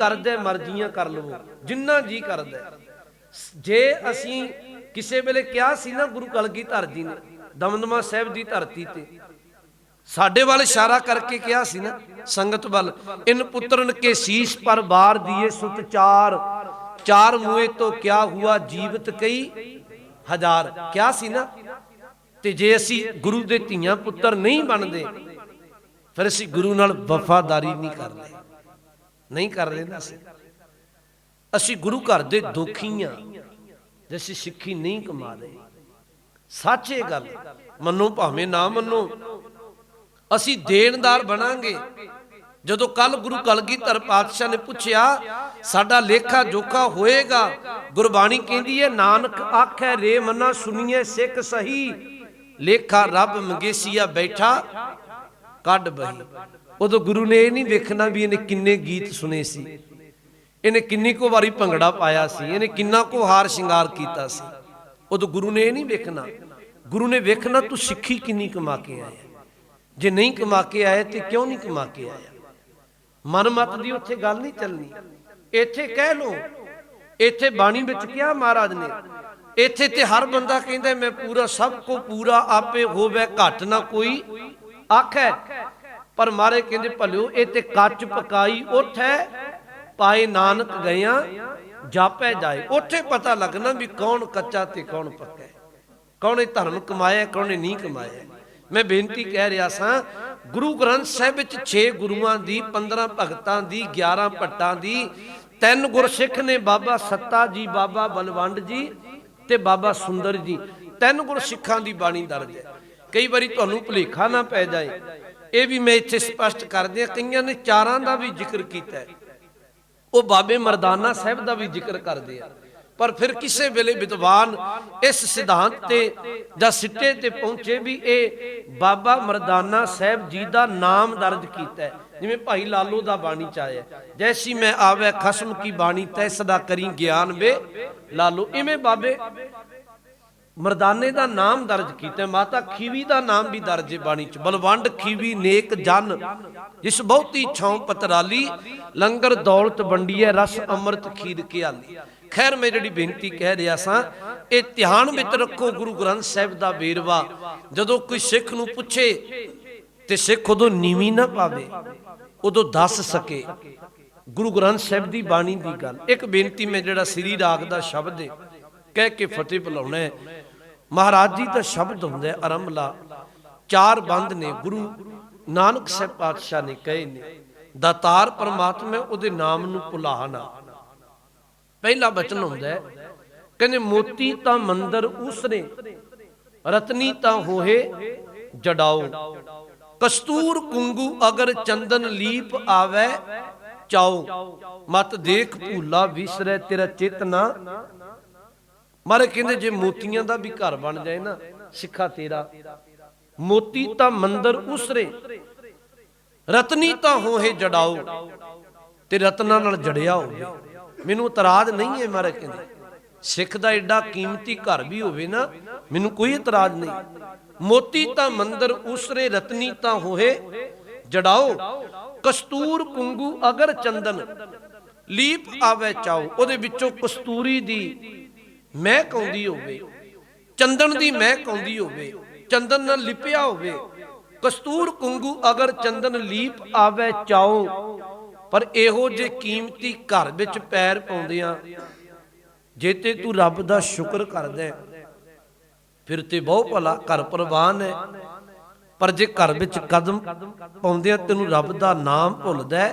ਕਰਦਾ ਮਰਜ਼ੀਆਂ ਕਰ ਲਵੋ, ਜਿੰਨਾ ਜੀ ਕਰਦਾ ਜੇ ਅਸੀਂ ਕਿਸੇ ਵੇਲੇ ਕਿਹਾ ਸੀ ਨਾ ਗੁਰੂ ਕਲਗੀਧਰ ਜੀ ਨੇ, ਦਮਦਮਾ ਸਾਹਿਬ ਦੀ ਧਰਤੀ ਤੇ, ਸਾਡੇ ਵੱਲ ਇਸ਼ਾਰਾ ਕਰਕੇ ਕਿਹਾ ਸੀ ਨਾ, ਸੰਗਤ ਵੱਲ, ਇਨ ਪੁੱਤਰਨ ਕੇ ਸੀਸ ਪਰ ਬਾਰ ਦੀਏ ਸੁਤ ਚਾਰ ਚਾਰ ਮੂਏ ਤੋਂ ਕਿਆ ਹੁਆ ਜੀਵਤ ਕਈ ਹਜ਼ਾਰ। ਕਿਹਾ ਸੀ ਨਾ, ਤੇ ਜੇ ਅਸੀਂ ਗੁਰੂ ਦੇ ਧੀਆਂ ਪੁੱਤਰ ਨਹੀਂ ਬਣਦੇ, ਫਿਰ ਅਸੀਂ ਗੁਰੂ ਨਾਲ ਵਫਾਦਾਰੀ ਨਹੀਂ ਕਰਦੇ। ਨਹੀਂ ਕਰਦੇ ਨਾ ਅਸੀਂ ਅਸੀਂ ਗੁਰੂ ਘਰ ਦੇ ਦੁਖੀ ਆ ਜੇ ਅਸੀਂ ਸਿੱਖੀ ਨਹੀਂ ਕਮਾ ਰਹੇ। ਸੱਚ ਇਹ ਗੱਲ ਮੰਨੋ ਭਾਵੇਂ ਨਾ ਮੰਨੋ, ਅਸੀਂ ਦੇਣਦਾਰ ਬਣਾਂਗੇ। ਜਦੋਂ ਕੱਲ ਗੁਰੂ ਕਲਗੀਧਰ ਪਾਤਸ਼ਾਹ ਨੇ ਪੁੱਛਿਆ, ਸਾਡਾ ਲੇਖਾ ਜੋਖਾ ਹੋਏਗਾ? ਗੁਰਬਾਣੀ ਕਹਿੰਦੀ ਹੈ, ਨਾਨਕ ਆਖੈ ਰੇ ਮਨਾ ਸੁਣੀਏ ਸਿੱਖ ਸਹੀ, ਲੇਖਾ ਰੱਬ ਮੰਗੇਸੀਆ ਬੈਠਾ, ਕੱਢ ਬਹੀ। ਉਦੋਂ ਗੁਰੂ ਨੇ ਇਹ ਨਹੀਂ ਵੇਖਣਾ ਵੀ ਇਹਨੇ ਕਿੰਨੇ ਗੀਤ ਸੁਨੇ ਸੀ। ਇਹਨੇ ਕਿੰਨੀ ਕੋ ਵਾਰੀ ਭੰਗੜਾ ਪਾਇਆ ਸੀ, ਇਹਨੇ ਕਿੰਨਾ ਕੋ ਹਾਰ ਸ਼ਿੰਗਾਰ ਕੀਤਾ ਸੀ। ਉਦੋਂ ਗੁਰੂ ਨੇ ਇਹ ਨਹੀਂ ਵੇਖਣਾ, ਗੁਰੂ ਨੇ ਵੇਖਣਾ ਤੂੰ ਸਿੱਖੀ ਕਿੰਨੀ ਕਮਾ ਕੇ ਆਇਆ। ਜੇ ਨਹੀਂ ਕਮਾ ਕੇ ਆਇਆ ਤੇ ਕਿਉਂ ਨਹੀਂ ਕਮਾ ਕੇ ਆਇਆ? ਮਨ ਮਤ ਦੀ ਉੱਥੇ ਗੱਲ ਨਹੀਂ ਚੱਲਣੀ। ਇੱਥੇ ਕਹਿ ਲੋ ਇੱਥੇ ਬਾਣੀ ਵਿੱਚ ਕਿਹਾ ਮਹਾਰਾਜ ਨੇ, ਇੱਥੇ ਤੇ ਹਰ ਬੰਦਾ ਕਹਿੰਦਾ, ਮੈਂ ਪੂਰਾ ਸਭ ਕੋ ਪੂਰਾ, ਆਪੇ ਹੋਵੇ, ਘਟ ਨਾ ਕੋਈ ਆਖੈ। ਪਰ ਮਾਰੇ ਕਹਿੰਦੇ, ਭਲਿਓ, ਇਹ ਤੇ ਕੱਚ ਪਕਾਈ ਉਠੈ ਪਾਏ ਨਾਨਕ ਗਿਆ ਜਾਪੈ ਜਾਏ। ਉੱਥੇ ਪਤਾ ਲੱਗਣਾ ਵੀ ਕੌਣ ਕੱਚਾ ਤੇ ਕੌਣ ਪੱਕਾ ਹੈ। ਕੌਣੇ ਧਰਮ ਕਮਾਇਆ, ਕੌਣੇ ਨਹੀਂ ਕਮਾਇਆ। ਮੈਂ ਬੇਨਤੀ ਕਹਿ ਰਿਹਾ ਸਾਂ, ਗੁਰੂ ਗ੍ਰੰਥ ਸਾਹਿਬ ਵਿੱਚ 6 ਗੁਰੂਆਂ ਦੀ 15 ਭਗਤਾਂ ਦੀ 11 ਭੱਟਾਂ ਦੀ, ਤਿੰਨ ਗੁਰਸਿੱਖ ਨੇ ਬਾਬਾ ਸੱਤਾ ਜੀ, ਬਾਬਾ ਬਲਵੰਡ ਜੀ ਤੇ ਬਾਬਾ ਸੁੰਦਰ ਜੀ। ਤਿੰਨ ਗੁਰਸਿੱਖਾਂ ਦੀ ਬਾਣੀ ਦਰਜ ਹੈ। ਕਈ ਵਾਰੀ ਤੁਹਾਨੂੰ ਭੁਲੇਖਾ ਨਾ ਪੈ ਜਾਏ। ਇਹ ਵੀ ਮੈਂ ਇੱਥੇ ਸਪਸ਼ਟ ਕਰ ਦਿਆਂ ਕਈਆਂ ਨੇ ਚਾਰਾਂ ਦਾ ਵੀ ਜ਼ਿਕਰ ਕੀਤਾ ਉਹ ਬਾਬੇ ਮਰਦਾਨਾ ਸਾਹਿਬ ਦਾ ਵੀ ਜ਼ਿਕਰ ਕਰਦੇ ਆ। ਪਰ ਫਿਰ ਕਿਸੇ ਵੇਲੇ ਵਿਦਵਾਨ ਇਸ ਸਿਧਾਂਤ ਤੇ ਜਾਂ ਸਿੱਟੇ ਤੇ ਪਹੁੰਚੇ ਵੀ ਇਹ ਬਾਬਾ ਮਰਦਾਨਾ ਸਾਹਿਬ ਜੀ ਦਾ ਨਾਮ ਦਰਜ ਕੀਤਾ ਹੈ। ਜਿਵੇਂ ਭਾਈ ਲਾਲੋ ਦਾ ਬਾਣੀ ਚ ਆਇਆ ਜੈਸੀ ਮੈਂ ਆਵੇ ਖਸਮ ਕੀ ਬਾਣੀ ਤੈ ਸਦਾ ਕਰੀ ਗਿਆਨ ਵੇ। ਲਾਲੋ, ਇਵੇਂ ਬਾਬੇ ਮਰਦਾਨੇ ਦਾ ਨਾਮ ਦਰਜ ਕੀਤਾ, ਮਾਤਾ ਖੀਵੀ ਦਾ ਨਾਮ ਵੀ ਦਰਜ ਹੈ ਬਾਣੀ ਚ। ਬਲਵੰਡ ਖੀਵੀ, ਨੇਕ ਜਨ, ਜਿਸ ਬਹੁਤੀ ਛਾਉ ਪਤਰਾਲੀ, ਲੰਗਰ ਦੌਲਤ ਵੰਡੀਏ ਰਸ ਅੰਮ੍ਰਿਤ ਖੀਰ ਕੇ ਆਲੀ ਖੈਰ, ਮੈਂ ਜਿਹੜੀ ਬੇਨਤੀ ਕਹਿ ਰਿਹਾ ਸਾਂ, ਇਹ ਧਿਆਨ ਵਿੱਚ ਰੱਖੋ ਗੁਰੂ ਗ੍ਰੰਥ ਸਾਹਿਬ ਦਾ ਵੇਰਵਾ। ਜਦੋਂ ਕੋਈ ਸਿੱਖ ਨੂੰ ਪੁੱਛੇ, ਤੇ ਸਿੱਖ ਉਦੋਂ ਨੀਵੀਂ ਨਾ ਪਾਵੇ, ਉਦੋਂ ਦੱਸ ਸਕੇ। ਗੁਰੂ ਗ੍ਰੰਥ ਸਾਹਿਬ ਦੀ ਬਾਣੀ ਦੀ ਗੱਲ। ਇੱਕ ਬੇਨਤੀ ਮੈਂ ਜਿਹੜਾ ਸ੍ਰੀ ਰਾਗ ਦਾ ਸ਼ਬਦ ਹੈ ਕਹਿ ਕੇ ਫਤਿਹ ਬੁਲਾਉਣਾ ਮਹਾਰਾਜ ਜੀ ਦਾ ਸ਼ਬਦ ਹੁੰਦਾ ਅਰੰਭਲਾ ਚਾਰ ਬੰਦ ਨੇ ਗੁਰੂ। ਨਾਨਕ ਸਾਹਿਬ ਪਾਤਸ਼ਾਹ ਨੇ ਕਹੇ ਨੇ, ਦਾਤਾਰ ਪਰਮਾਤਮਾ ਉਹਦੇ ਨਾਮ ਨੂੰ ਭੁਲਾ ਪਹਿਲਾ ਬਚਨ ਹੁੰਦਾ ਕਹਿੰਦੇ, ਮੋਤੀ ਤਾਂ ਮੰਦਰ ਉਸਨੇ, ਰਤਨੀ ਤਾਂ ਹੋਏ ਜੜਾਓ ਕਸਤੂਰ ਕੁੰਗੂ ਅਗਰ ਚੰਦਨ ਲੀਪ ਆਵੇ ਚਾਓ। ਮਤ ਦੇਖ ਭੂਲਾ ਵਿਸਰੈ, ਤੇਰਾ ਚੇਤਨਾ ਮਹਾਰਾਜ ਕਹਿੰਦੇ ਜੇ ਮੋਤੀਆਂ ਦਾ ਵੀ ਘਰ ਬਣ ਜਾਏ ਨਾ, ਸਿੱਖਾ ਤੇਰਾ। ਮੋਤੀ ਤਾਂ ਮੰਦਰ ਉਸਰੇ, ਰਤਨੀ ਤਾਂ ਹੋਏ ਜੜਾਓ, ਤੇ ਰਤਨਾਂ ਨਾਲ ਜੜਿਆ ਹੋਵੇ। ਮੈਨੂੰ ਇਤਰਾਜ਼ ਨਹੀਂ ਹੈ ਮਾਰੇ ਕਹਿੰਦੇ। ਸਿੱਖ ਦਾ ਐਡਾ ਕੀਮਤੀ ਘਰ ਵੀ ਹੋਵੇ ਨਾ, ਮੈਨੂੰ ਕੋਈ ਇਤਰਾਜ਼ ਨਹੀਂ। ਮੋਤੀ ਤਾਂ ਮੰਦਰ ਉਸਰੇ, ਰਤਨੀ ਤਾਂ ਹੋਏ ਜੜਾਓ। ਕਸਤੂਰ ਕੁੰਗੂ ਅਗਰ ਚੰਦਨ, ਲੀਪ ਆਵੇ ਚਾਓ। ਉਹਦੇ ਵਿੱਚੋਂ ਕਸਤੂਰੀ ਦੀ ਮਹਿਕ ਆਉਂਦੀ ਹੋਵੇ, ਚੰਦਨ ਦੀ ਮਹਿਕ ਆਉਂਦੀ ਹੋਵੇ, ਚੰਦਨ ਨਾਲ ਲਿਪਿਆ ਹੋਵੇ, ਕਸਤੂਰ ਕੁੰਗੂ ਅਗਰ ਚੰਦਨ ਲੀਪ ਆਵੇ ਚਾਓ ਪਰ ਇਹੋ ਜੇ ਕੀਮਤੀ ਘਰ ਵਿੱਚ ਪੈਰ ਪਾਉਂਦਿਆਂ, ਜੇ ਤੇ ਤੂੰ ਰੱਬ ਦਾ ਸ਼ੁਕਰ ਕਰਦਾ ਫਿਰ ਤੇ ਬਹੁ ਭਲਾ ਘਰ ਪ੍ਰਵਾਨ ਹੈ। ਪਰ ਜੇ ਘਰ ਵਿੱਚ ਕਦਮ ਪਾਉਂਦਿਆਂ ਤੈਨੂੰ ਰੱਬ ਦਾ ਨਾਮ ਭੁੱਲਦਾ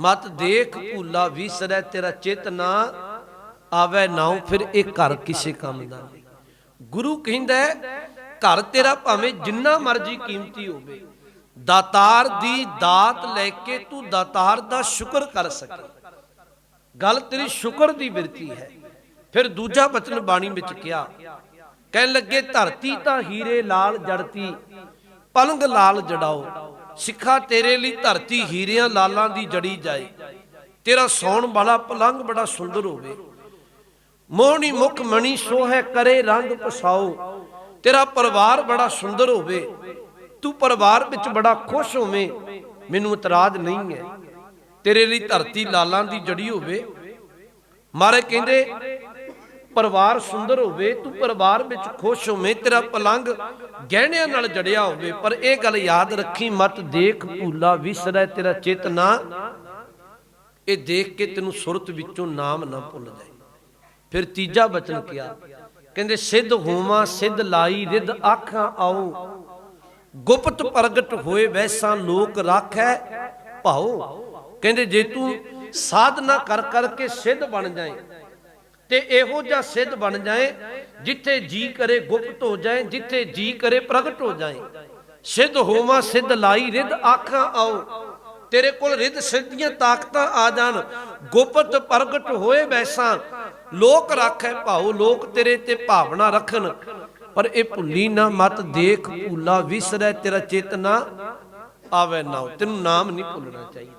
ਮਤ ਦੇਖ ਭੁੱਲਾ ਵਿਸਰੈ ਤੇਰਾ ਚਿਤ ਨਾ ਆਵੇ ਨਾਉ ਫਿਰ ਇਹ ਘਰ ਕਿਸੇ ਕੰਮ ਦਾ ਨਹੀਂ। ਗੁਰੂ ਕਹਿੰਦਾ ਘਰ ਤੇਰਾ ਭਾਵੇਂ ਜਿੰਨਾ ਮਰਜ਼ੀ ਕੀਮਤੀ ਹੋਵੇ, ਦਾਤਾਰ ਦੀ ਦਾਤ ਲੈ ਕੇ ਤੂੰ ਦਾਤਾਰ ਦਾ ਸ਼ੁਕਰ ਕਰ ਸਕੇ। ਗੱਲ ਤੇਰੀ ਸ਼ੁਕਰ ਦੀ ਬਿਰਤੀ ਹੈ। ਫਿਰ ਦੂਜਾ ਬਚਨ ਬਾਣੀ ਵਿੱਚ ਕਿਹਾ, ਕਹਿਣ ਲੱਗੇ, ਧਰਤੀ ਤਾਂ ਹੀਰੇ ਲਾਲ ਜੜਤੀ, ਪਲੰਗ ਲਾਲ ਜੜਾਓ, ਸਿੱਖਾ ਤੇਰੇ ਲਈ ਧਰਤੀ ਹੀਰਿਆਂ ਲਾਲਾਂ ਦੀ ਜੜੀ ਜਾਏ। ਤੇਰਾ ਸੌਣ ਵਾਲਾ ਪਲੰਗ ਬੜਾ ਸੁੰਦਰ ਹੋਵੇ। ਮੋਹਣੀ ਮੁਖ ਮਣੀ ਸੋਹੈ ਕਰੇ ਰੰਗ ਪਸਾਓ। ਤੇਰਾ ਪਰਿਵਾਰ ਬੜਾ ਸੁੰਦਰ ਹੋਵੇ। ਤੂੰ ਪਰਿਵਾਰ ਵਿੱਚ ਬੜਾ ਖੁਸ਼ ਹੋਵੇਂ। ਮੈਨੂੰ ਇਤਰਾਜ਼ ਨਹੀਂ ਹੈ। ਤੇਰੇ ਲਈ ਧਰਤੀ ਲਾਲਾਂ ਦੀ ਜੜੀ ਹੋਵੇ। ਮਾਰੇ ਕਹਿੰਦੇ, ਪਰਿਵਾਰ ਸੁੰਦਰ ਹੋਵੇ, ਤੂੰ ਪਰਿਵਾਰ ਵਿੱਚ ਖੁਸ਼ ਹੋਵੇਂ। ਤੇਰਾ ਪਲੰਗ ਗਹਿਣਿਆਂ ਨਾਲ ਜੜਿਆ ਹੋਵੇ। ਪਰ ਇਹ ਗੱਲ ਯਾਦ ਰੱਖੀ ਮਤ ਦੇਖ ਭੂਲਾ ਵਿਸਰੈ ਤੇਰਾ ਚੇਤਨਾ। ਇਹ ਦੇਖ ਕੇ ਤੈਨੂੰ ਸੁਰਤ ਵਿੱਚੋਂ ਨਾਮ ਨਾ ਭੁੱਲ ਜਾਏ। ਫਿਰ ਤੀਜਾ ਬਚਨ ਕਿਹਾ, ਕਹਿੰਦੇ, ਸਿੱਧ ਹੋਵਾਂ, ਸਿੱਧ ਲਾਈ, ਰਿੱਧ ਆਖਾਂ ਆਓ ਗੁਪਤ ਪ੍ਰਗਟ ਹੋਏ ਵੈਸਾ ਲੋਕ ਰਾਖੈ ਭਾਉ। ਕਹਿੰਦੇ, ਜੇ ਤੂੰ ਸਾਧਨਾ ਕਰ ਕਰਕੇ ਸਿੱਧ ਬਣ ਜਾਏ, ਤੇ ਇਹੋ ਜਿਹਾ ਸਿੱਧ ਬਣ ਜਾਏ, ਜਿੱਥੇ ਜੀ ਕਰੇ ਗੁਪਤ ਹੋ ਜਾਏ, ਜਿੱਥੇ ਜੀ ਕਰੇ ਪ੍ਰਗਟ ਹੋ ਜਾਏ। ਸਿੱਧ ਹੋਵਾਂ, ਸਿੱਧ ਲਾਈ, ਰਿੱਧ ਆਖਾਂ ਆਓ ਤੇਰੇ ਕੋਲ ਰਿੱਧ ਸਿੱਧੀਆਂ ਤਾਕਤਾਂ ਆ ਜਾਣ। ਗੁਪਤ ਪ੍ਰਗਟ ਹੋਏ ਵੈਸਾ ਲੋਕ ਰਾਖੈ ਭਾਉ, ਲੋਕ ਤੇਰੇ ਤੇ ਭਾਵਨਾ ਰੱਖਣ। ਪਰ ਇਹ ਭੁੱਲੀ ਨਾ ਮਤ, ਦੇਖ ਭੂਲਾ ਵਿਸਰੈ, ਤੇਰਾ ਚੇਤਨਾ ਆਵੇ ਨਾ ਤੈਨੂੰ ਨਾਮ ਨਹੀਂ ਭੁੱਲਣਾ ਚਾਹੀਦਾ।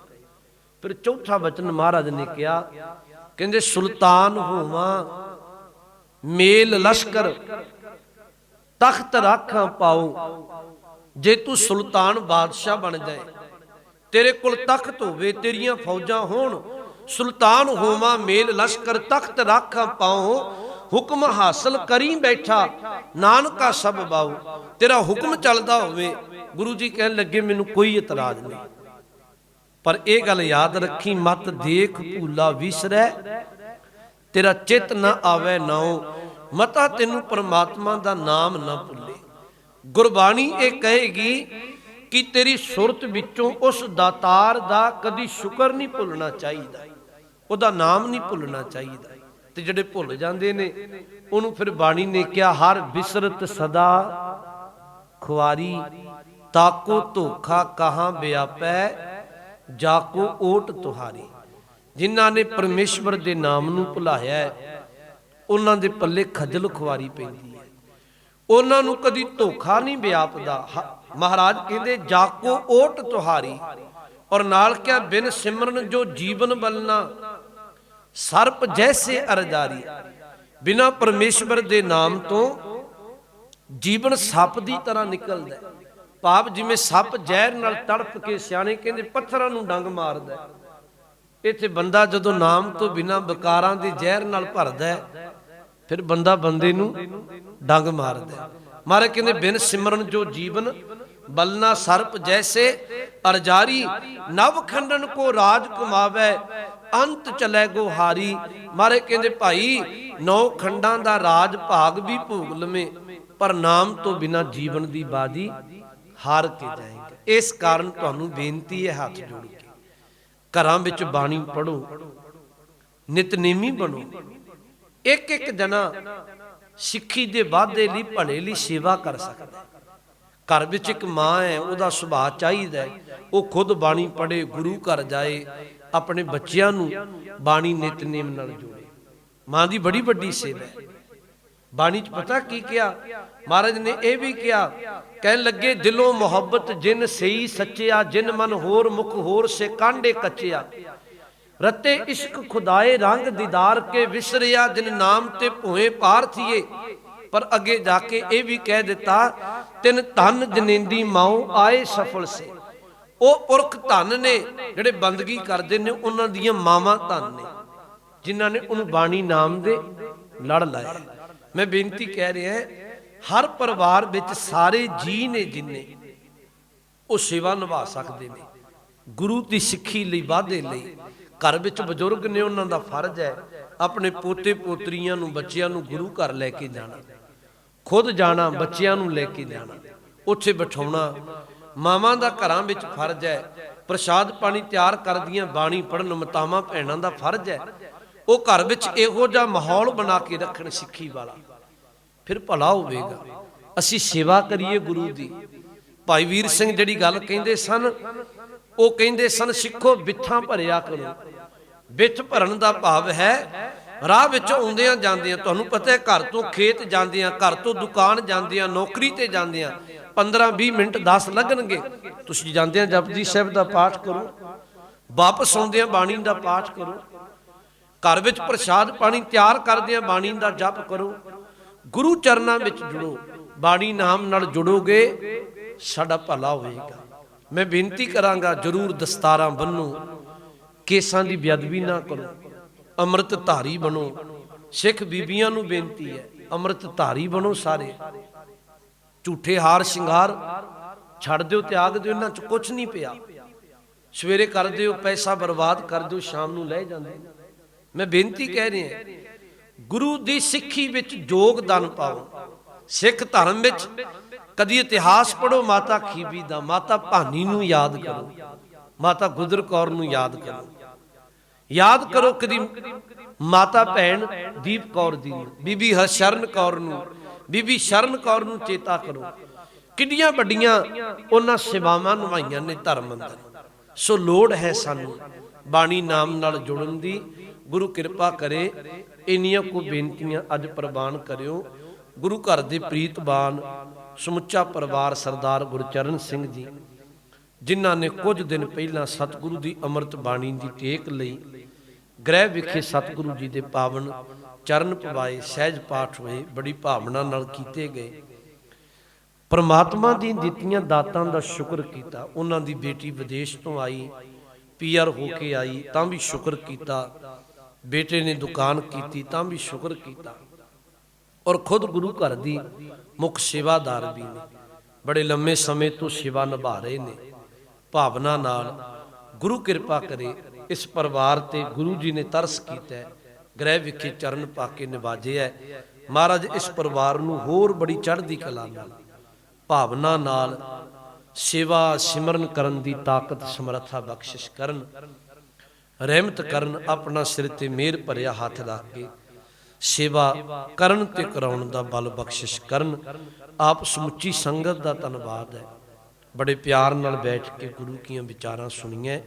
ਫਿਰ ਚੌਥਾ ਵਚਨ ਮਹਾਰਾਜ ਨੇ ਕਿਹਾ, ਕਹਿੰਦੇ, ਸੁਲਤਾਨ ਹੋਵਾਂ, ਮੇਲ ਲਸ਼ਕਰ, ਤਖਤ ਰਾਖਾਂ ਪਾਉ, ਜੇ ਤੂੰ ਸੁਲਤਾਨ ਬਾਦਸ਼ਾਹ ਬਣ ਜਾਏ। ਤੇਰੇ ਕੋਲ ਤਖਤ ਹੋਵੇ, ਤੇਰੀਆਂ ਫੌਜਾਂ ਹੋਣ ਸੁਲਤਾਨ ਹੋਵਾਂ ਮੇਲ ਲਸ਼ਕਰ ਤਖਤ ਰਾਖਾਂ ਪਾਉ, ਹੁਕਮ ਹਾਸਲ ਕਰੀ ਬੈਠਾ, ਨਾਨਕਾ ਸਭ ਬਾਉ। ਤੇਰਾ ਹੁਕਮ ਚੱਲਦਾ ਹੋਵੇ, ਗੁਰੂ ਜੀ ਕਹਿਣ ਲੱਗੇ, ਮੈਨੂੰ ਕੋਈ ਇਤਰਾਜ਼ ਨਹੀਂ। ਪਰ ਇਹ ਗੱਲ ਯਾਦ ਰੱਖੀ, ਮਤ ਦੇਖ ਭੂਲਾ ਵਿਸਰੈ, ਤੇਰਾ ਚਿੱਤ ਨਾ ਆਵੇ ਨਾਉ, ਮਤਾ ਤੈਨੂੰ ਪਰਮਾਤਮਾ ਦਾ ਨਾਮ ਨਾ ਭੁੱਲੇ। ਗੁਰਬਾਣੀ ਇਹ ਕਹੇਗੀ ਕਿ ਤੇਰੀ ਸੁਰਤ ਵਿੱਚੋਂ ਉਸ ਦਾਤਾਰ ਦਾ ਕਦੀ ਸ਼ੁਕਰ ਨਹੀਂ ਭੁੱਲਣਾ ਚਾਹੀਦਾ। ਉਹਦਾ ਨਾਮ ਨਹੀਂ ਭੁੱਲਣਾ ਚਾਹੀਦਾ। ਤੇ ਜਿਹੜੇ ਭੁੱਲ ਜਾਂਦੇ ਨੇ, ਉਹਨੂੰ ਫਿਰ ਬਾਣੀ ਨੇ ਕਿਹਾ, ਹਰ ਬਿਸਰਤ ਸਦਾ ਖੁਆਰੀ, ਤਾਕੋ ਧੋਖਾ ਕਹਾਂ ਵਿਆਪੈ ਜਾਕੋ ਓਟ ਤੁਹਾਰੀ। ਜਿਨ੍ਹਾਂ ਨੇ ਪਰਮੇਸ਼ਵਰ ਦੇ ਨਾਮ ਨੂੰ ਭੁਲਾਇਆ ਹੈ, ਉਹਨਾਂ ਦੇ ਪੱਲੇ ਖੱਜਲ ਖੁਆਰੀ ਪੈਂਦੀ ਹੈ। ਉਹਨਾਂ ਨੂੰ ਕਦੀ ਧੋਖਾ ਨਹੀਂ ਵਿਆਪਦਾ ਮਹਾਰਾਜ ਕਹਿੰਦੇ, ਜਾਕੋ ਓਟ ਤੁਹਾਰੀ। ਔਰ ਨਾਲ ਕਿਹਾ, ਬਿਨ ਸਿਮਰਨ ਜੋ ਜੀਵਨ ਬਲਨਾ ਸਰਪ ਜੈਸੇ ਅਰਜਾਰੀ ਬਿਨਾ ਪਰਮੇਸ਼ਵਰ ਦੇ ਨਾਮ ਤੋਂ ਜੀਵਨ ਸੱਪ ਦੀ ਤਰ੍ਹਾਂ ਨਿਕਲਦਾ ਹੈ। ਜਿਵੇਂ ਸੱਪ ਜ਼ਹਿਰ ਨਾਲ ਤੜਪ ਕੇ ਸਿਆਣੇ ਕਹਿੰਦੇ ਪੱਥਰਾਂ ਨੂੰ ਡੰਗ ਮਾਰਦਾ ਇੱਥੇ ਬੰਦਾ ਜਦੋਂ ਨਾਮ ਤੋਂ ਬਿਨਾ ਵਿਕਾਰਾਂ ਦੇ ਜ਼ਹਿਰ ਨਾਲ ਭਰਦਾ ਫਿਰ ਬੰਦਾ ਬੰਦੇ ਨੂੰ ਡੰਗ ਮਾਰਦਾ ਹੈ। ਕਹਿੰਦੇ ਬਿਨ ਸਿਮਰਨ ਜੋ ਜੀਵਨ, ਬਲਨਾ ਸਰਪ ਜੈਸੇ ਅਰਜਾਰੀ, ਨਵ ਖੰਡਨ ਕੋ ਰਾਜ ਕਮਾਵੇ ਅੰਤ ਚਲੇ ਗੋ ਹਾਰੀ ਮਹਾਰਾਜ ਕਹਿੰਦੇ, ਭਾਈ, ਨੌ ਖੰਡਾਂ ਦਾ ਰਾਜ ਭਾਗ ਵੀ ਭੋਗ ਲਵੇਂ, ਪਰ ਨਾਮ ਤੋਂ ਬਿਨਾ ਜੀਵਨ ਦੀ ਬਾਜੀ ਹਾਰ ਕੇ ਜਾਏਗਾ। ਇਸ ਕਾਰਨ ਤੁਹਾਨੂੰ ਬੇਨਤੀ ਹੈ ਹੱਥ ਜੋੜ ਕੇ। ਘਰਾਂ ਵਿੱਚ ਬਾਣੀ ਪੜੋ ਨਿਤਨੇਮੀ ਬਣੋ। ਇੱਕ ਇੱਕ ਜਣਾ ਸਿੱਖੀ ਦੇ ਵਾਧੇ ਲਈ, ਭਲੇ ਲਈ ਸੇਵਾ ਕਰ ਸਕਦਾ ਹੈ। ਘਰ ਵਿੱਚ ਇੱਕ ਮਾਂ ਹੈ, ਉਹਦਾ ਸੁਭਾਅ ਚਾਹੀਦਾ ਉਹ ਖੁਦ ਬਾਣੀ ਪੜ੍ਹੇ, ਗੁਰੂ ਘਰ ਜਾਏ ਆਪਣੇ ਬੱਚਿਆਂ ਨੂੰ ਬਾਣੀ ਨਿਤਨੇਮ ਨਾਲ ਜੋੜੇ। ਮਾਂ ਦੀ ਬੜੀ ਵੱਡੀ ਸੇਵਾ ਹੈ। ਬਾਣੀ ਚ ਪਤਾ ਕੀ ਕਿਹਾ? ਮਹਾਰਾਜ ਨੇ ਇਹ ਵੀ ਕਿਹਾ, ਕਹਿਣ ਲੱਗੇ, ਦਿਲੋਂ ਮੁਹੱਬਤ ਜਿਨ ਸਈ ਸੱਚਿਆ, ਜਿਨ ਮਨ ਹੋਰ ਮੁਖ ਹੋਰ ਸੇ ਕਾਂਡੇ ਕੱਚਿਆ। ਰਤੇ ਇਸ਼ਕ ਖੁਦਾਏ ਰੰਗ ਦੀਦਾਰ ਕੇ ਵਿਸਰਿਆ, ਜਿਨ ਨਾਮ ਤੇ ਭੋਏ ਪਾਰਥੀਏ ਪਰ ਅੱਗੇ ਜਾ ਕੇ ਇਹ ਵੀ ਕਹਿ ਦਿੱਤਾ, ਤਿਨ ਧਨ ਜਨੇਂਦੀ ਮਾਉ ਆਏ ਸਫਲ ਸੇ। ਉਹ ਪੁਰਖ ਧਨ ਨੇ, ਜਿਹੜੇ ਬੰਦਗੀ ਕਰਦੇ ਨੇ, ਉਹਨਾਂ ਦੀਆਂ ਮਾਵਾਂ ਧਨ ਨੇ, ਜਿਨ੍ਹਾਂ ਨੇ ਉਹਨੂੰ ਬਾਣੀ ਨਾਮ ਦੇ ਲੜ ਲਾਇਆ ਮੈਂ ਬੇਨਤੀ ਕਹਿ ਰਿਹਾ ਹਰ ਪਰਿਵਾਰ ਵਿੱਚ ਸਾਰੇ ਜੀ ਨੇ, ਜਿੰਨੇ ਉਹ ਸੇਵਾ ਨਿਭਾ ਸਕਦੇ ਨੇ, ਗੁਰੂ ਦੀ ਸਿੱਖੀ ਲਈ ਵਾਧੇ ਲਈ, ਘਰ ਵਿੱਚ ਬਜ਼ੁਰਗ ਨੇ, ਉਹਨਾਂ ਦਾ ਫਰਜ਼ ਹੈ ਆਪਣੇ ਪੋਤੇ ਪੋਤਰੀਆਂ ਨੂੰ, ਬੱਚਿਆਂ ਨੂੰ ਗੁਰੂ ਘਰ ਲੈ ਕੇ ਜਾਣਾ, ਖੁਦ ਜਾਣਾ, ਬੱਚਿਆਂ ਨੂੰ ਲੈ ਕੇ ਜਾਣਾ, ਉੱਥੇ ਬਿਠਾਉਣਾ ਮਾਵਾਂ ਦਾ ਘਰਾਂ ਵਿੱਚ ਫਰਜ਼ ਹੈ। ਪ੍ਰਸ਼ਾਦ ਪਾਣੀ ਤਿਆਰ ਕਰਦੀਆਂ ਬਾਣੀ ਪੜਨ ਮਤਾਵਾਂ ਭੈਣਾਂ ਦਾ ਫਰਜ਼ ਹੈ। ਉਹ ਘਰ ਵਿੱਚ ਇਹੋ ਜਿਹਾ ਮਾਹੌਲ ਬਣਾ ਕੇ ਰੱਖਣ ਸਿੱਖੀ ਵਾਲਾ। ਫਿਰ ਭਲਾ ਹੋਵੇਗਾ। ਅਸੀਂ ਸੇਵਾ ਕਰੀਏ ਗੁਰੂ ਦੀ। ਭਾਈ ਵੀਰ ਸਿੰਘ ਜਿਹੜੀ ਗੱਲ ਕਹਿੰਦੇ ਸਨ, ਉਹ ਕਹਿੰਦੇ ਸਨ, ਸਿੱਖੋ ਬਿੱਥਾਂ ਭਰਿਆ ਕਰੋ। ਬਿੱਥ ਭਰਨ ਦਾ ਭਾਵ ਹੈ, ਰਾਹ ਵਿੱਚ ਆਉਂਦਿਆਂ ਜਾਂਦਿਆਂ, ਤੁਹਾਨੂੰ ਪਤਾ ਹੈ ਘਰ ਤੋਂ ਖੇਤ ਜਾਂਦਿਆਂ, ਘਰ ਤੋਂ ਦੁਕਾਨ ਜਾਂਦਿਆਂ, ਨੌਕਰੀ ਤੇ ਜਾਂਦਿਆਂ 15 20 ਮਿੰਟ 10 ਲੱਗਣਗੇ। ਤੁਸੀਂ ਜਾਂਦਿਆਂ ਜਪਜੀ ਸਾਹਿਬ ਦਾ ਪਾਠ ਕਰੋ। ਵਾਪਸ ਆਉਂਦਿਆਂ ਬਾਣੀ ਦਾ ਪਾਠ ਕਰੋ। ਘਰ ਵਿੱਚ ਪ੍ਰਸ਼ਾਦ ਪਾਣੀ ਤਿਆਰ ਕਰਦਿਆਂ ਬਾਣੀ ਦਾ ਜਪ ਕਰੋ। ਗੁਰੂ ਚਰਨਾਂ ਵਿੱਚ ਜੁੜੋ। ਬਾਣੀ ਨਾਮ ਨਾਲ ਜੁੜੋਗੇ, ਸਾਡਾ ਭਲਾ ਹੋਵੇਗਾ ਮੈਂ ਬੇਨਤੀ ਕਰਾਂਗਾ, ਜਰੂਰ ਦਸਤਾਰਾਂ ਬੰਨੋ ਕੇਸਾਂ ਦੀ ਬੇਅਦਬੀ ਨਾ ਕਰੋ। ਅੰਮ੍ਰਿਤ ਧਾਰੀ ਬਣੋ। ਸਿੱਖ ਬੀਬੀਆਂ ਨੂੰ ਬੇਨਤੀ ਹੈ ਅੰਮ੍ਰਿਤ ਧਾਰੀ ਬਣੋ ਸਾਰੇ। ਝੂਠੇ ਹਾਰ ਸ਼ਿੰਗਾਰ ਛੱਡ ਦਿਓ ਤਿਆਗ ਦਿਓ, ਇਹਨਾਂ ਚ ਕੁਝ ਨਹੀਂ ਪਿਆ। ਸਵੇਰੇ ਕਰ ਦਿਓ, ਪੈਸਾ ਬਰਬਾਦ ਕਰ ਦਿਓ, ਸ਼ਾਮ ਨੂੰ ਲੈ ਜਾਂਦੇ ਮੈਂ ਬੇਨਤੀ ਕਹਿ ਰਿਹਾ ਗੁਰੂ ਦੀ ਸਿੱਖੀ ਵਿੱਚ ਯੋਗਦਾਨ ਪਾਓ। ਸਿੱਖ ਧਰਮ ਵਿੱਚ ਕਦੀ ਇਤਿਹਾਸ ਪੜੋ ਮਾਤਾ ਖੀਬੀ ਦਾ, ਮਾਤਾ ਭਾਨੀ ਨੂੰ ਯਾਦ ਕਰੋ, ਮਾਤਾ ਗੁਜਰ ਕੌਰ ਨੂੰ ਯਾਦ ਕਰੋ। ਯਾਦ ਕਰੋ ਕਦੀ ਮਾਤਾ ਭੈਣ ਦੀਪ ਕੌਰ ਦੀ, ਬੀਬੀ ਹਰਸ਼ਰਨ ਕੌਰ ਨੂੰ ਬੀਬੀ ਸ਼ਰਨ ਕੌਰ ਨੂੰ ਚੇਤਾ ਕਰੋ। ਕਿੰਨੀਆਂ ਵੱਡੀਆਂ ਉਹਨਾਂ ਸੇਵਾਵਾਂ ਨਿਭਾਈਆਂ ਨੇ ਧਰਮ ਅੰਦਰ। ਸੋ ਲੋੜ ਹੈ ਸਾਨੂੰ ਬਾਣੀ ਨਾਮ ਨਾਲ ਜੁੜਨ ਦੀ। ਗੁਰੂ ਕਿਰਪਾ ਕਰੇ, ਇੰਨੀਆਂ ਕੋ ਬੇਨਤੀਆਂ ਅੱਜ ਪ੍ਰਵਾਨ ਕਰਿਓ। ਗੁਰੂ ਘਰ ਦੇ ਪ੍ਰੀਤਬਾਨ, ਸਮੁੱਚਾ ਪਰਿਵਾਰ ਸਰਦਾਰ ਗੁਰਚਰਨ ਸਿੰਘ ਜੀ, ਜਿਨ੍ਹਾਂ ਨੇ ਕੁਝ ਦਿਨ ਪਹਿਲਾਂ ਸਤਿਗੁਰੂ ਦੀ ਅੰਮ੍ਰਿਤ ਬਾਣੀ ਦੀ ਟੇਕ ਲਈ। ਗ੍ਰਹਿ ਵਿਖੇ ਸਤਿਗੁਰੂ ਜੀ ਦੇ ਪਾਵਨ ਚਰਨ ਪਵਾਏ, ਸਹਿਜ ਪਾਠ ਹੋਏ, ਬੜੀ ਭਾਵਨਾ ਨਾਲ ਕੀਤੇ ਗਏ। ਪਰਮਾਤਮਾ ਦੀ ਦਿੱਤੀਆਂ ਦਾਤਾਂ ਦਾ ਸ਼ੁਕਰ ਕੀਤਾ। ਉਹਨਾਂ ਦੀ ਬੇਟੀ ਵਿਦੇਸ਼ ਤੋਂ ਆਈ, ਪੀਆਰ ਹੋ ਕੇ ਆਈ, ਤਾਂ ਵੀ ਸ਼ੁਕਰ ਕੀਤਾ। ਬੇਟੇ ਨੇ ਦੁਕਾਨ ਕੀਤੀ, ਤਾਂ ਵੀ ਸ਼ੁਕਰ ਕੀਤਾ। ਔਰ ਖੁਦ ਗੁਰੂ ਘਰ ਦੀ ਮੁੱਖ ਸੇਵਾਦਾਰ ਵੀ ਨੇ। ਬੜੇ ਲੰਮੇ ਸਮੇਂ ਤੋਂ ਸੇਵਾ ਨਿਭਾ ਰਹੇ ਨੇ। ਭਾਵਨਾ ਨਾਲ ਗੁਰੂ ਕਿਰਪਾ ਕਰੇ, ਇਸ ਪਰਿਵਾਰ ਤੇ ਗੁਰੂ ਜੀ ਨੇ ਤਰਸ ਕੀਤਾ ਗ੍ਰਹਿ ਵਿਖੇ ਚਰਨ ਪਾ ਕੇ ਨਿਵਾਜੇ ਹੈ। ਮਹਾਰਾਜ ਇਸ ਪਰਿਵਾਰ ਨੂੰ ਹੋਰ ਬੜੀ ਚੜ੍ਹਦੀ ਕਲਾ ਨਾਲ, ਭਾਵਨਾ ਨਾਲ, ਸੇਵਾ ਸਿਮਰਨ ਕਰਨ ਦੀ ਤਾਕਤ, ਸਮਰੱਥਾ ਬਖਸ਼ਿਸ਼ ਕਰਨ, ਰਹਿਮਤ ਕਰਨ ਆਪਣਾ ਸਿਰ ਤੇ ਮਿਹਰ ਭਰਿਆ ਹੱਥ ਰੱਖ ਕੇ ਸੇਵਾ ਕਰਨ ਤੇ ਕਰਾਉਣ ਦਾ ਬਲ ਬਖਸ਼ਿਸ਼ ਕਰਨ, ਆਪ ਸਮੁੱਚੀ ਸੰਗਤ ਦਾ ਧੰਨਵਾਦ ਹੈ ਬੜੇ ਪਿਆਰ ਨਾਲ ਬੈਠ ਕੇ ਗੁਰੂ ਕੀਆਂ ਵਿਚਾਰਾਂ ਸੁਣੀਆਂ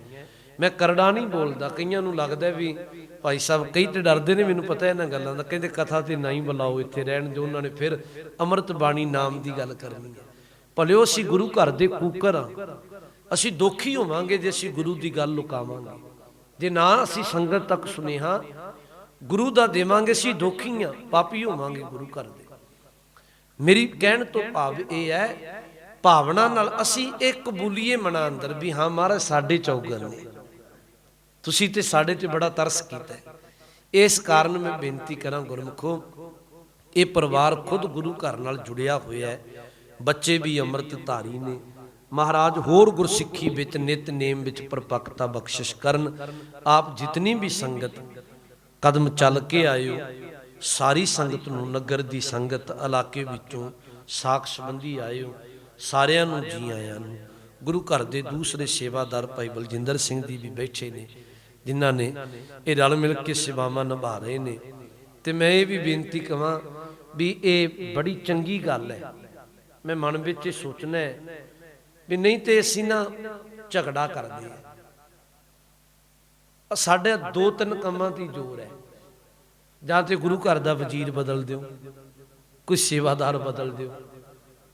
ਮੈਂ ਕਰੜਾ ਨਹੀਂ ਬੋਲਦਾ, ਕਈਆਂ ਨੂੰ ਲੱਗਦਾ ਵੀ ਭਾਈ ਸਾਹਿਬ ਕਈ ਤੇ ਡਰਦੇ ਨੇ, ਮੈਨੂੰ ਪਤਾ ਇਹਨਾਂ ਗੱਲਾਂ ਦਾ, ਕਹਿੰਦੇ ਕਥਾ ਤੇ ਨਹੀਂ ਬੁਲਾਓ, ਇੱਥੇ ਰਹਿਣ ਦਿਓ ਉਹਨਾਂ ਨੇ, ਫਿਰ ਅੰਮ੍ਰਿਤ ਬਾਣੀ ਨਾਮ ਦੀ ਗੱਲ ਕਰਨੀ ਹੈ। ਭਲਿਓ ਅਸੀਂ ਗੁਰੂ ਘਰ ਦੇ ਕੂਕਰ ਆ ਅਸੀਂ ਦੁਖੀ ਹੋਵਾਂਗੇ ਜੇ ਅਸੀਂ ਗੁਰੂ ਦੀ ਗੱਲ ਲੁਕਾਵਾਂਗੇ। ਜੇ ਨਾ ਅਸੀਂ ਸੰਗਤ ਤੱਕ ਸੁਨੇਹਾ ਗੁਰੂ ਦਾ ਦੇਵਾਂਗੇ, ਅਸੀਂ ਦੁਖੀ ਆ ਪਾਪੀ ਹੋਵਾਂਗੇ ਗੁਰੂ ਘਰ ਦੇ। ਮੇਰੀ ਕਹਿਣ ਤੋਂ ਭਾਵ ਇਹ ਹੈ, ਭਾਵਨਾ ਨਾਲ ਅਸੀਂ ਇਹ ਕਬੂਲੀਏ ਮਨਾ ਅੰਦਰ ਵੀ ਹਾਂ, ਮਹਾਰਾਜ ਸਾਡੇ ਚੌਗਨ ਨੇ। ਤੁਸੀਂ ਤੇ ਸਾਡੇ ਤੇ ਬੜਾ ਤਰਸ ਕੀਤਾ ਇਸ ਕਾਰਨ ਮੈਂ ਬੇਨਤੀ ਕਰਾਂ ਗੁਰਮੁਖੋ, ਇਹ ਪਰਿਵਾਰ ਖੁਦ ਗੁਰੂ ਘਰ ਨਾਲ ਜੁੜਿਆ ਹੋਇਆ ਹੈ। ਬੱਚੇ ਵੀ ਅੰਮ੍ਰਿਤ ਧਾਰੀ ਨੇ। ਮਹਾਰਾਜ ਹੋਰ ਗੁਰਸਿੱਖੀ ਵਿੱਚ ਨਿਤਨੇਮ ਵਿੱਚ ਪਰਪੱਕਤਾ ਬਖਸ਼ਿਸ਼ ਕਰਨ। ਆਪ ਜਿਤਨੀ ਵੀ ਸੰਗਤ ਕਦਮ ਚੱਲ ਕੇ ਆਇਓ, ਸਾਰੀ ਸੰਗਤ ਨੂੰ ਨਗਰ ਦੀ ਸੰਗਤ, ਇਲਾਕੇ ਵਿੱਚੋਂ ਸਾਖ ਸੰਬੰਧੀ ਆਇਓ, ਸਾਰਿਆਂ ਨੂੰ ਜੀ ਆਇਆਂ ਨੂੰ। ਗੁਰੂ ਘਰ ਦੇ ਦੂਸਰੇ ਸੇਵਾਦਾਰ ਭਾਈ ਬਲਜਿੰਦਰ ਸਿੰਘ ਦੀ ਵੀ ਬੈਠੇ ਨੇ। ਜਿਨ੍ਹਾਂ ਨੇ ਇਹ ਰਲ ਮਿਲ ਕੇ ਸੇਵਾਵਾਂ ਨਿਭਾ ਰਹੇ ਨੇ। ਤੇ ਮੈਂ ਇਹ ਵੀ ਬੇਨਤੀ ਕਵਾਂ ਵੀ ਇਹ ਬੜੀ ਚੰਗੀ ਗੱਲ ਹੈ। ਮੈਂ ਮਨ ਵਿੱਚ ਇਹ ਸੋਚਣਾ ਹੈ ਵੀ ਨਹੀਂ ਤੇ ਅਸੀਂ ਨਾ ਝਗੜਾ ਕਰਦੇ ਹਾਂ। ਸਾਡੇ ਦੋ ਤਿੰਨ ਕੰਮਾਂ ਦੀ ਜ਼ੋਰ ਹੈ। ਜਾਂ ਤੇ ਗੁਰੂ ਘਰ ਦਾ ਵਜ਼ੀਰ ਬਦਲ ਦਿਓ, ਕੋਈ ਸੇਵਾਦਾਰ ਬਦਲ ਦਿਓ,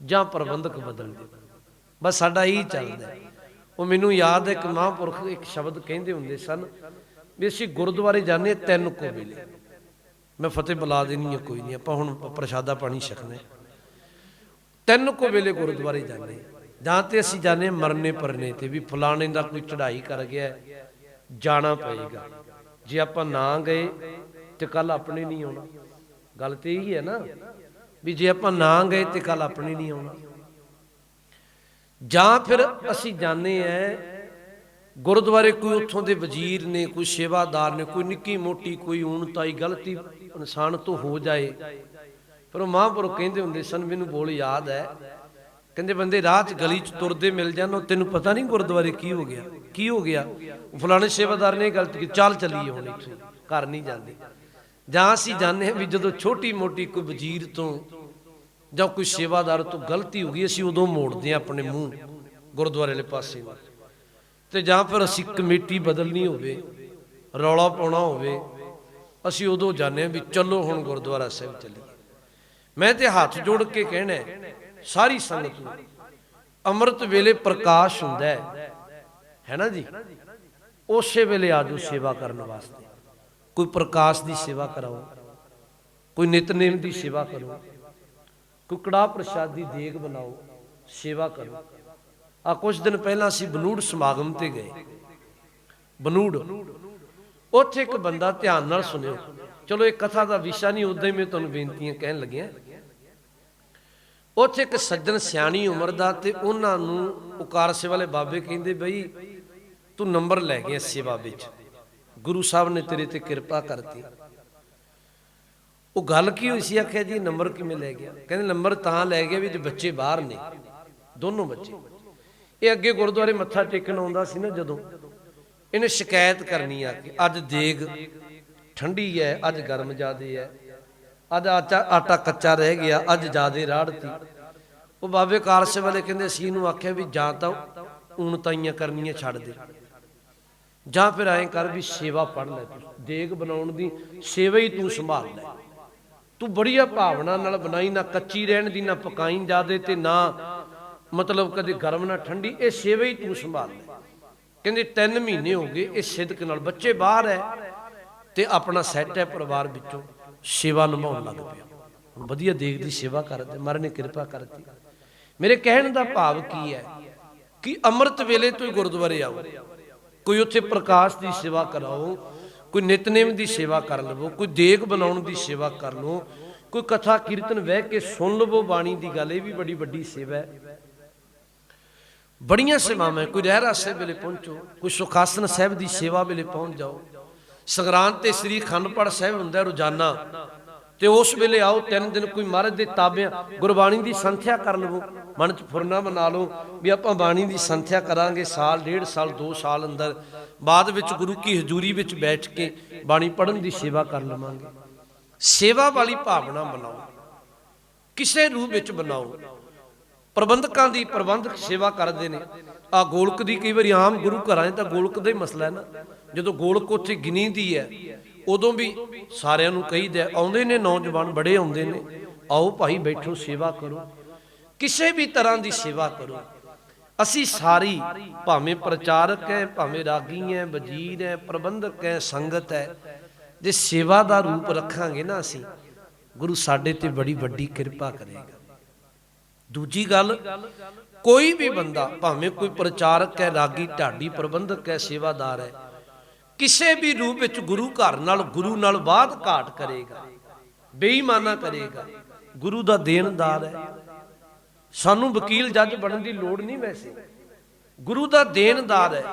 ਜਾਂ ਪ੍ਰਬੰਧਕ ਬਦਲ ਦਿਓ। ਬਸ ਸਾਡਾ ਇਹੀ ਚੱਲਦਾ ਹੈ। ਉਹ ਮੈਨੂੰ ਯਾਦ ਹੈ ਇੱਕ ਮਹਾਂਪੁਰਖ ਇੱਕ ਸ਼ਬਦ ਕਹਿੰਦੇ ਹੁੰਦੇ ਸਨ ਵੀ ਅਸੀਂ ਗੁਰਦੁਆਰੇ ਜਾਂਦੇ ਹਾਂ, ਤਿੰਨ ਕੋ ਵੇਲੇ। ਮੈਂ ਫਤਿਹ ਬੁਲਾ ਦੇਣੀ ਹੈ, ਕੋਈ ਨਹੀਂ, ਆਪਾਂ ਹੁਣ ਪ੍ਰਸ਼ਾਦਾ ਪਾਣੀ ਛਕਣਾ ਤਿੰਨ ਕੋ ਵੇਲੇ ਗੁਰਦੁਆਰੇ ਜਾਂਦੇ ਜਾਂ ਤੇ ਅਸੀਂ ਜਾਂਦੇ ਹਾਂ ਮਰਨੇ ਪਰਨੇ ਤੇ ਵੀ ਫਲਾਣੇ ਦਾ ਕੋਈ ਚੜ੍ਹਾਈ ਕਰ ਗਿਆ ਜਾਣਾ ਪਏਗਾ। ਜੇ ਆਪਾਂ ਨਾ ਗਏ ਤੇ ਕੱਲ ਆਪਣੇ ਨਹੀਂ ਆਉਣਾ। ਗੱਲ ਤੇ ਇਹੀ ਹੈ ਨਾ ਵੀ ਜੇ ਆਪਾਂ ਨਾ ਗਏ ਤੇ ਕੱਲ ਆਪਣੇ ਨਹੀਂ ਆਉਣਾ। ਜਾਂ ਫਿਰ ਅਸੀਂ ਜਾਣੇ ਐ ਗੁਰਦੁਆਰੇ ਕੋਈ ਉੱਥੋਂ ਦੇ ਵਜ਼ੀਰ ਨੇ ਕੋਈ ਸੇਵਾਦਾਰ ਨੇ ਕੋਈ ਨਿੱਕੀ ਮੋਟੀ ਕੋਈ ਊਣਤਾਈ ਗਲਤੀ ਇਨਸਾਨ ਤੋਂ ਹੋ ਜਾਏ। ਪਰ ਉਹ ਮਹਾਂਪੁਰਖ ਕਹਿੰਦੇ ਹੁੰਦੇ ਸਨ ਮੈਨੂੰ ਬੋਲ ਯਾਦ ਹੈ। ਕਹਿੰਦੇ ਬੰਦੇ ਰਾਹ 'ਚ ਗਲੀ 'ਚ ਤੁਰਦੇ ਮਿਲ ਜਾਣ ਉਹ ਤੈਨੂੰ ਪਤਾ ਨਹੀਂ ਗੁਰਦੁਆਰੇ ਕੀ ਹੋ ਗਿਆ? ਕੀ ਹੋ ਗਿਆ? ਉਹ ਫਲਾਣੇ ਸੇਵਾਦਾਰ ਨੇ ਗਲਤੀ ਕੀਤੀ ਚੱਲ ਚੱਲੀਏ ਹੁਣ ਇੱਥੋਂ ਘਰ ਨਹੀਂ ਜਾਂਦੇ। ਜਾਂ ਅਸੀਂ ਜਾਣਦੇ ਹਾਂ ਵੀ ਜਦੋਂ ਛੋਟੀ ਮੋਟੀ ਕੋਈ ਵਜ਼ੀਰ ਤੋਂ ਜਾਂ ਕੋਈ ਸੇਵਾਦਾਰ ਤੋਂ ਗਲਤੀ ਹੋ ਗਈ, ਅਸੀਂ ਉਦੋਂ ਮੋੜਦੇ ਹਾਂ ਆਪਣੇ ਮੂੰਹ ਗੁਰਦੁਆਰੇ ਵਾਲੇ ਪਾਸੇ ਨੂੰ। ਤੇ ਜਾਂ ਫਿਰ ਅਸੀਂ ਕਮੇਟੀ ਬਦਲਣੀ ਹੋਵੇ, ਰੌਲਾ ਪਾਉਣਾ ਹੋਵੇ, ਅਸੀਂ ਉਦੋਂ ਜਾਂਦੇ ਹਾਂ ਵੀ ਚਲੋ ਹੁਣ ਗੁਰਦੁਆਰਾ ਸਾਹਿਬ ਚੱਲੀਏ। ਮੈਂ ਤੇ ਹੱਥ ਜੋੜ ਕੇ ਕਹਿਣਾ ਸਾਰੀ ਸੰਗਤ ਨੂੰ, ਅੰਮ੍ਰਿਤ ਵੇਲੇ ਪ੍ਰਕਾਸ਼ ਹੁੰਦਾ ਹੈ। ਹੈ ਨਾ ਜੀ? ਉਸੇ ਵੇਲੇ ਆਜੋ ਸੇਵਾ ਕਰਨ ਵਾਸਤੇ। ਕੋਈ ਪ੍ਰਕਾਸ਼ ਦੀ ਸੇਵਾ ਕਰਾਓ, ਕੋਈ ਨਿਤਨੇਮ ਦੀ ਸੇਵਾ ਕਰੋ। ਕੁਕੜਾ ਪ੍ਰਸ਼ਾਦੀ ਦੇਗ ਬਣਾਓ, ਸੇਵਾ ਕਰੋ। ਆ ਕੁਝ ਦਿਨ ਪਹਿਲਾਂ ਅਸੀਂ ਬਨੂੜ ਸਮਾਗਮ ਤੇ ਗਏ। ਬਨੂੜ, ਉੱਥੇ ਇੱਕ ਬੰਦਾ ਧਿਆਨ ਨਾਲ ਸੁਣਿਓ। ਚਲੋ, ਇਹ ਕਥਾ ਦਾ ਵਿਸ਼ਾ ਨਹੀਂ, ਉਦਾਂ ਹੀ ਮੈਂ ਤੁਹਾਨੂੰ ਬੇਨਤੀਆਂ ਕਹਿਣ ਲੱਗਿਆ। ਉੱਥੇ ਇੱਕ ਸੱਜਣ ਸਿਆਣੀ ਉਮਰ ਦਾ ਤੇ ਉਹਨਾਂ ਨੂੰ ਉਕਾਰਸੇ ਵਾਲੇ ਬਾਬੇ ਕਹਿੰਦੇ, ਬਈ, ਤੂੰ ਨੰਬਰ ਲੈ ਗਿਆ ਸੇਵਾ ਵਿੱਚ। ਗੁਰੂ ਸਾਹਿਬ ਨੇ ਤੇਰੇ ਤੇ ਕਿਰਪਾ ਕਰਤੀ। ਉਹ ਗੱਲ ਕੀ ਹੋਈ ਸੀ? ਆਖਿਆ ਜੀ, ਨੰਬਰ ਕਿਵੇਂ ਲੈ ਗਿਆ? ਕਹਿੰਦੇ ਨੰਬਰ ਤਾਂ ਲੈ ਗਿਆ ਵੀ ਜੇ ਬੱਚੇ ਬਾਹਰ ਨੇ। ਦੋਨੋਂ ਬੱਚੇ। ਇਹ ਅੱਗੇ ਗੁਰਦੁਆਰੇ ਮੱਥਾ ਟੇਕਣ ਆਉਂਦਾ ਸੀ ਨਾ ਜਦੋਂ। ਇਹਨੇ ਸ਼ਿਕਾਇਤ ਕਰਨੀ ਆ ਕਿ ਅੱਜ ਦੇਗ ਠੰਡੀ ਹੈ ਅੱਜ ਗਰਮ ਜਾਦੇ ਹੈ ਅੱਜ ਆਟਾ ਆਟਾ ਕੱਚਾ ਰਹਿ ਗਿਆ, ਅੱਜ ਜਾਦੇ ਰਾੜਤੀ। ਉਹ ਬਾਬੇ ਕਾਰਸੇ ਵਾਲੇ ਕਹਿੰਦੇ ਸੀ ਇਹਨੂੰ ਆਖਿਆ ਵੀ ਜਾਂ ਤਾਂ ਊਣਤਾਈਆਂ ਕਰਨੀਆਂ ਛੱਡ ਦੇ। ਜਾਂ ਫਿਰ ਐਂ ਕਰ ਵੀ ਸੇਵਾ ਪੜ ਲੈ ਤੂੰ। ਦੇਗ ਬਣਾਉਣ ਦੀ ਸੇਵਾ ਹੀ ਤੂੰ ਸੰਭਾਲ ਲੈ ਤੂੰ ਬੜੀਆ ਭਾਵਨਾ ਨਾਲ ਬਣਾਈ, ਨਾ ਕੱਚੀ ਰਹਿਣ ਦੀ, ਨਾ ਪਕਾਈ ਜਾਦੇ ਤੇ ਨਾ ਮਤਲਬ ਕਦੇ ਗਰਮ ਨਾ ਠੰਡੀ, ਇਹ ਸੇਵਾ ਹੀ ਤੂੰ ਸੰਭਾਲ ਲੈ। ਕਹਿੰਦੇ 3 ਮਹੀਨੇ ਹੋ ਗਏ, ਇਹ ਸਿੱਧਕ ਨਾਲ ਬੱਚੇ ਬਾਹਰ ਹੈ ਤੇ ਆਪਣਾ ਸੈੱਟ ਹੈ ਪਰਿਵਾਰ ਵਿੱਚੋਂ, ਸੇਵਾ ਨਿਭਾਉਣ ਲੱਗ ਪਿਆ। ਹੁਣ ਵਧੀਆ ਦੇਗ ਦੀ ਸੇਵਾ ਕਰਦੇ ਮਹਾਰਾਜ ਨੇ ਕਿਰਪਾ ਕਰਤੀ। ਮੇਰੇ ਕਹਿਣ ਦਾ ਭਾਵ ਕੀ ਹੈ ਕਿ ਅੰਮ੍ਰਿਤ ਵੇਲੇ ਤੋਂ ਹੀ ਗੁਰਦੁਆਰੇ ਆਓ, ਕੋਈ ਉੱਥੇ ਪ੍ਰਕਾਸ਼ ਦੀ ਸੇਵਾ ਕਰਾਓ ਕੋਈ ਨਿਤਨੇਮ ਦੀ ਸੇਵਾ ਕਰ ਲਵੋ, ਕੋਈ ਦੇਗ ਬਣਾਉਣ ਦੀ ਸੇਵਾ ਕਰ ਲਓ ਕੋਈ ਕਥਾ ਕੀਰਤਨ ਬਹਿ ਕੇ ਸੁਣ ਲਵੋ, ਬਾਣੀ ਦੀ ਗੱਲ, ਇਹ ਵੀ ਬੜੀ ਵੱਡੀ ਸੇਵਾ ਹੈ। ਬੜੀਆਂ ਸੇਵਾਵਾਂ, ਕੋਈ ਰਹਿਰਾ ਸਾਹਿਬ ਵੇਲੇ ਪਹੁੰਚੋ, ਕੋਈ ਸੁਖਾਸਨ ਸਾਹਿਬ ਦੀ ਸੇਵਾ ਵੇਲੇ ਪਹੁੰਚ ਜਾਓ। ਸੰਗਰਾਂਦ ਤੇ ਸ੍ਰੀ ਖੰਡਪੜ ਸਾਹਿਬ ਹੁੰਦਾ ਰੋਜ਼ਾਨਾ। ਤੇ ਉਸ ਵੇਲੇ ਆਓ, ਤਿੰਨ ਦਿਨ ਕੋਈ ਮਹਾਰਾਜ ਦੇ ਤਾਬਿਆਂ, ਗੁਰਬਾਣੀ ਦੀ ਸੰਥਿਆ ਕਰ ਲਵੋ। ਮਨ ਚ ਫੁਰਨਾ ਬਣਾ ਲਓ ਵੀ ਆਪਾਂ ਬਾਣੀ ਦੀ ਸੰਥਿਆ ਕਰਾਂਗੇ ਸਾਲ, ਡੇਢ ਸਾਲ 2 ਸਾਲ ਅੰਦਰ। ਬਾਅਦ ਵਿੱਚ ਗੁਰੂ ਕੀ ਹਜ਼ੂਰੀ ਵਿੱਚ ਬੈਠ ਕੇ ਬਾਣੀ ਪੜ੍ਹਨ ਦੀ ਸੇਵਾ ਕਰ ਲਵਾਂਗੇ। ਸੇਵਾ ਵਾਲੀ ਭਾਵਨਾ ਬਣਾਓ ਕਿਸੇ ਰੂਪ ਵਿੱਚ ਬਣਾਓ ਪ੍ਰਬੰਧਕਾਂ ਦੀ ਪ੍ਰਬੰਧਕ ਸੇਵਾ ਕਰਦੇ ਨੇ। ਆ ਗੋਲਕ ਦੀ ਕਈ ਵਾਰੀ ਆਮ ਗੁਰੂ ਘਰਾਂ 'ਚ ਤਾਂ ਗੋਲਕ ਦਾ ਹੀ ਮਸਲਾ ਹੈ ਨਾ। ਜਦੋਂ ਗੋਲਕ ਉੱਥੇ ਗਿਣੀ ਦੀ ਹੈ ਉਦੋਂ ਵੀ ਸਾਰਿਆਂ ਨੂੰ ਕਹੀਦਾ ਆਉਂਦੇ ਨੇ ਨੌਜਵਾਨ, ਬੜੇ ਆਉਂਦੇ ਨੇ, ਆਓ ਭਾਈ ਬੈਠੋ, ਸੇਵਾ ਕਰੋ। ਕਿਸੇ ਵੀ ਤਰ੍ਹਾਂ ਦੀ ਸੇਵਾ ਕਰੋ। ਅਸੀਂ ਸਾਰੀ ਭਾਵੇਂ ਪ੍ਰਚਾਰਕ ਹੈ, ਭਾਵੇਂ ਰਾਗੀ ਹੈ, ਵਜੀਰ ਹੈ, ਪ੍ਰਬੰਧਕ ਹੈ, ਸੰਗਤ ਹੈ, ਜੇ ਸੇਵਾ ਦਾ ਰੂਪ ਰੱਖਾਂਗੇ ਨਾ ਅਸੀਂ, ਗੁਰੂ ਸਾਡੇ ਤੇ ਬੜੀ ਵੱਡੀ ਕਿਰਪਾ ਕਰੇਗਾ। ਦੂਜੀ ਗੱਲ, ਕੋਈ ਵੀ ਬੰਦਾ, ਭਾਵੇਂ ਕੋਈ ਪ੍ਰਚਾਰਕ ਹੈ, ਰਾਗੀ, ਢਾਡੀ, ਪ੍ਰਬੰਧਕ ਹੈ, ਸੇਵਾਦਾਰ ਹੈ ਕਿਸੇ ਵੀ ਰੂਪ ਵਿੱਚ ਗੁਰੂ ਘਰ ਨਾਲ, ਗੁਰੂ ਨਾਲ ਬਾਤ ਘਾਟ ਕਰੇਗਾ, ਬੇਈਮਾਨਾ ਕਰੇਗਾ, ਗੁਰੂ ਦਾ ਦੇਣਦਾਰ ਹੈ। ਸਾਨੂੰ ਵਕੀਲ, ਜੱਜ ਬਣਨ ਦੀ ਲੋੜ ਨਹੀਂ ਵੈਸੇ। ਗੁਰੂ ਦਾ ਦੇਣਦਾਰ ਹੈ,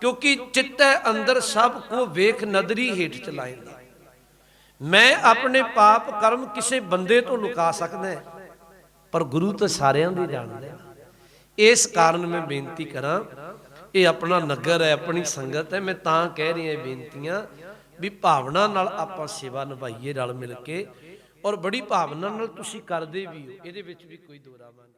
ਕਿਉਂਕਿ ਚਿੱਤੈ ਅੰਦਰ ਸਭ ਕੋ ਵੇਖ ਨਦਰੀ ਹੇਠ ਚਲਾਇਂਦਾ ਮੈਂ ਆਪਣੇ ਪਾਪ ਕਰਮ ਕਿਸੇ ਬੰਦੇ ਤੋਂ ਲੁਕਾ ਸਕਦਾ ਪਰ ਗੁਰੂ ਤਾਂ ਸਾਰਿਆਂ ਦੀ ਜਾਣਦਾ ਇਸ ਕਾਰਨ ਮੈਂ ਬੇਨਤੀ ਕਰਾਂ ਇਹ ਆਪਣਾ ਨਗਰ ਹੈ, ਆਪਣੀ ਸੰਗਤ ਹੈ। ਮੈਂ ਤਾਂ ਕਹਿ ਰਿਹਾ ਇਹ ਬੇਨਤੀਆਂ ਵੀ ਭਾਵਨਾ ਨਾਲ ਆਪਾਂ ਸੇਵਾ ਨਿਭਾਈਏ ਰਲ ਮਿਲ ਕੇ। ਔਰ ਬੜੀ ਭਾਵਨਾ ਨਾਲ ਤੁਸੀਂ ਕਰਦੇ ਵੀ ਹੋ। ਇਹਦੇ ਵਿੱਚ ਵੀ ਕੋਈ ਦੋਰਾਵਾ ਨਹੀਂ।